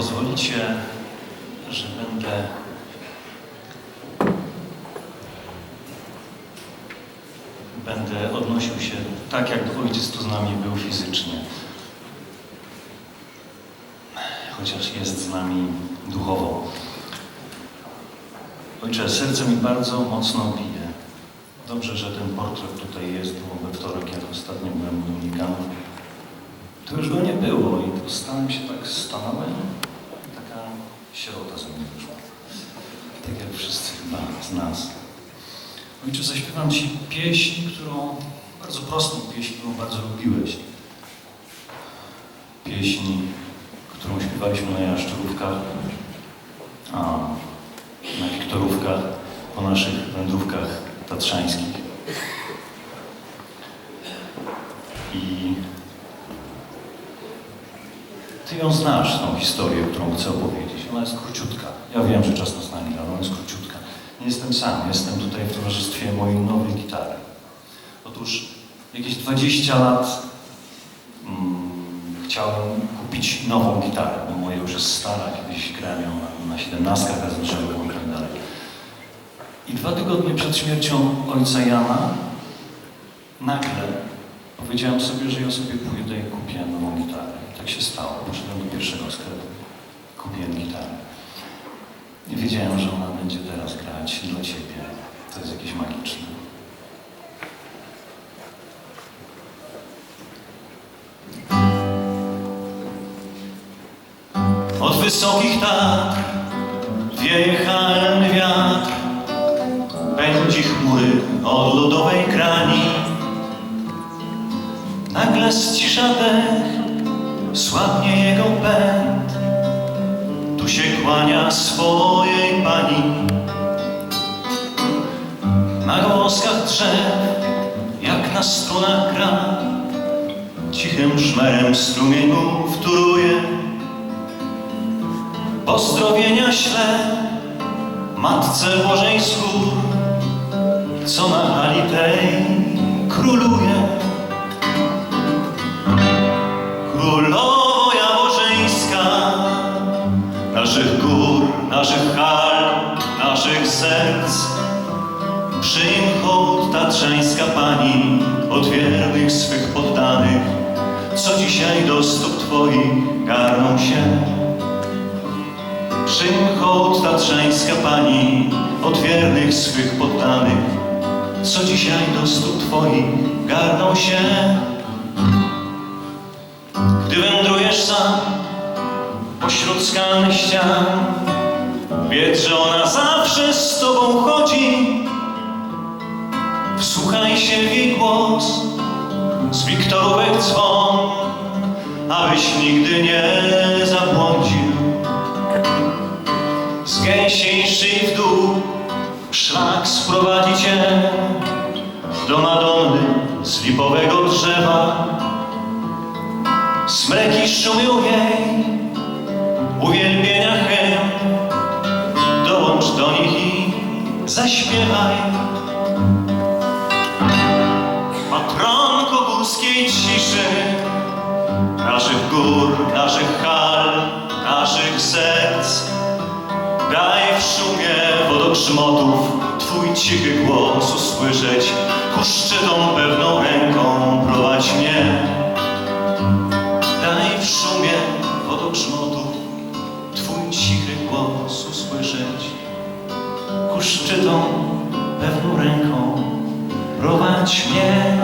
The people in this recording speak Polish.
pozwolicie, że będę będę odnosił się tak, jak ojciec tu z nami był fizycznie. Chociaż jest z nami duchowo. Ojcze, serce mi bardzo mocno bije. Dobrze, że ten portret tutaj jest, bo we wtorek, jak ostatnio byłem u Dominikanów, to już go nie było i postałem się tak, stanąłem, sierota ze mnie wyszła. Tak jak wszyscy chyba z nas. Ojcze, zaśpiewam Ci pieśń, którą, bardzo prostą pieśń, którą bardzo lubiłeś. Pieśń, którą śpiewaliśmy na jaszczurówkach, a na wiktorówkach, po naszych wędrówkach tatrzańskich. I Ty ją znasz, tą historię, którą chcę opowiedzieć. Ona jest króciutka. Ja wiem, że czas nas nami, ale ona jest króciutka. Nie jestem sam, jestem tutaj w towarzystwie mojej nowej gitary. Otóż jakieś 20 lat mm, chciałem kupić nową gitarę, bo moja już jest stara, kiedyś grałem ją na, na 17 razem z Żelową i tak dalej. I dwa tygodnie przed śmiercią ojca Jana nagle powiedziałem sobie, że ja sobie pójdę i kupię nową gitarę. I tak się stało. Poszedłem do pierwszego sklepu, gitarę. I wiedziałem, że ona będzie teraz grać dla Ciebie. To jest jakieś magiczne. Od wysokich wieje halny wiatr, pędzi chmury od lodowej krani. Nagle zcisza dech, słabnie jego pęd, się kłania swojej pani. Na głoskach drzew, jak na strunach gra, cichym szmerem strumień mu wtóruje. Pozdrowienia śle Matce Bożej z gór, co na hali tej króluje. Naszych gór, naszych hal, naszych serc, przyjm hołd tatrzańska Pani od wiernych swych poddanych, co dzisiaj do stóp Twoich garną się. Przyjm hołd tatrzańska Pani od wiernych swych poddanych, co dzisiaj do stóp Twoich garną się. Gdy wędrujesz sam ścian, wiedz, że ona zawsze z Tobą chodzi. Wsłuchaj się w jej głos z wiktorówek dzwon, abyś nigdy nie zabłądził. Z gęsiej w dół szlak sprowadzi cię do Madonny z lipowego drzewa. Smreki szumią zaśpiewaj. Patronko górskiej ciszy, naszych gór, naszych hal, naszych serc, Daj w szumie wodogrzmotów Twój cichy głos usłyszeć. Ku szczytom pewną ręką prowadź mnie. Daj w szumie wodogrzmotów Twój cichy głos usłyszeć Ku szczytom pewną ręką. Prowadź mnie